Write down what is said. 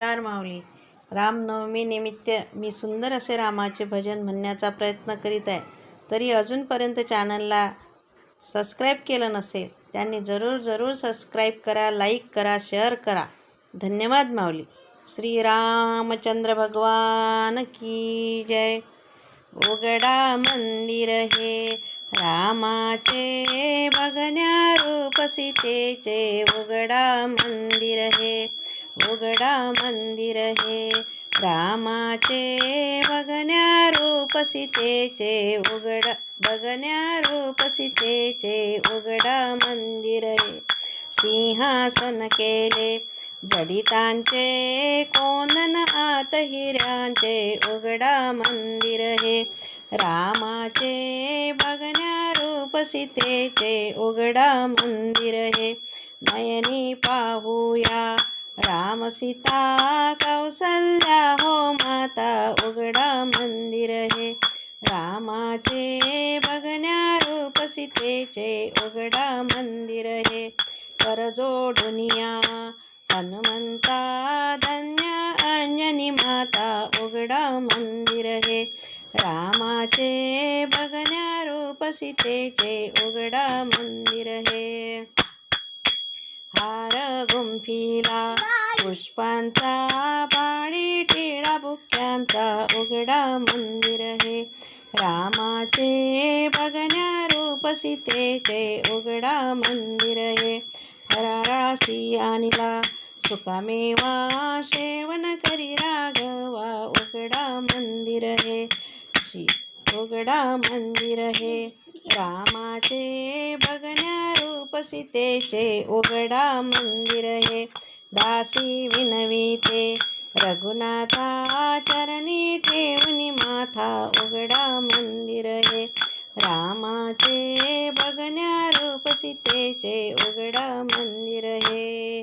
नमस्कार माऊली रामनवमी निमित्त मी सुंदर असे रामाचे भजन म्हणण्याचा प्रयत्न करीत आहे. तरी अजूनपर्यंत चॅनलला सबस्क्राईब केलं नसेल त्यांनी जरूर जरूर सबस्क्राईब करा लाईक करा शेअर करा. धन्यवाद माऊली श्रीरामचंद्र भगवान की जय. उघडा मंदिर हे रामाचे बघण्या रूप सीतेचे. उघडा मंदिर हे उघडा मंदिर हे रामाचे बघण्या रूप सीतेचे उघडा बघण्या रूप सीतेचे उघडा मंदिर हे सिंहासन केले जडितांचे कोंदन आत हिऱ्यांचे उघडा मंदिर हे रामाचे बघण्या रूप सीतेचे उघडा मंदिर हे नयनी पाहूया राम सीता कौसल्या हो माता उघडा मंदिर हे. रामाचे बघण्या रूप सीतेचे उघडा मंदिर हे. परजोडुनिया हनुमंता धन्य अंजनी माता उघडा मंदिर हे. रामाचे बघण्या रूप सीतेचे उघडा मंदिर हे. हार गुंफिला पुष्पांचा पाणी टिळा बुक्यांचा उघडा मंदिर हे रामाचे बघण्या रूप सीतेचे उघडा मंदिर हे हरारासी आणला सुकामेवा सेवन करी राघवा उघडा मंदिर हे उघडा मंदिर हे रामाचे बघ उपसितेचे उघडा मंदिर हे. दासी विनविते. रघुनाथा चरणी ठेवणी माथा उघडा मंदिर हे. रामाचे बघण्या रूपसीतेचे उघडा मंदिर हे.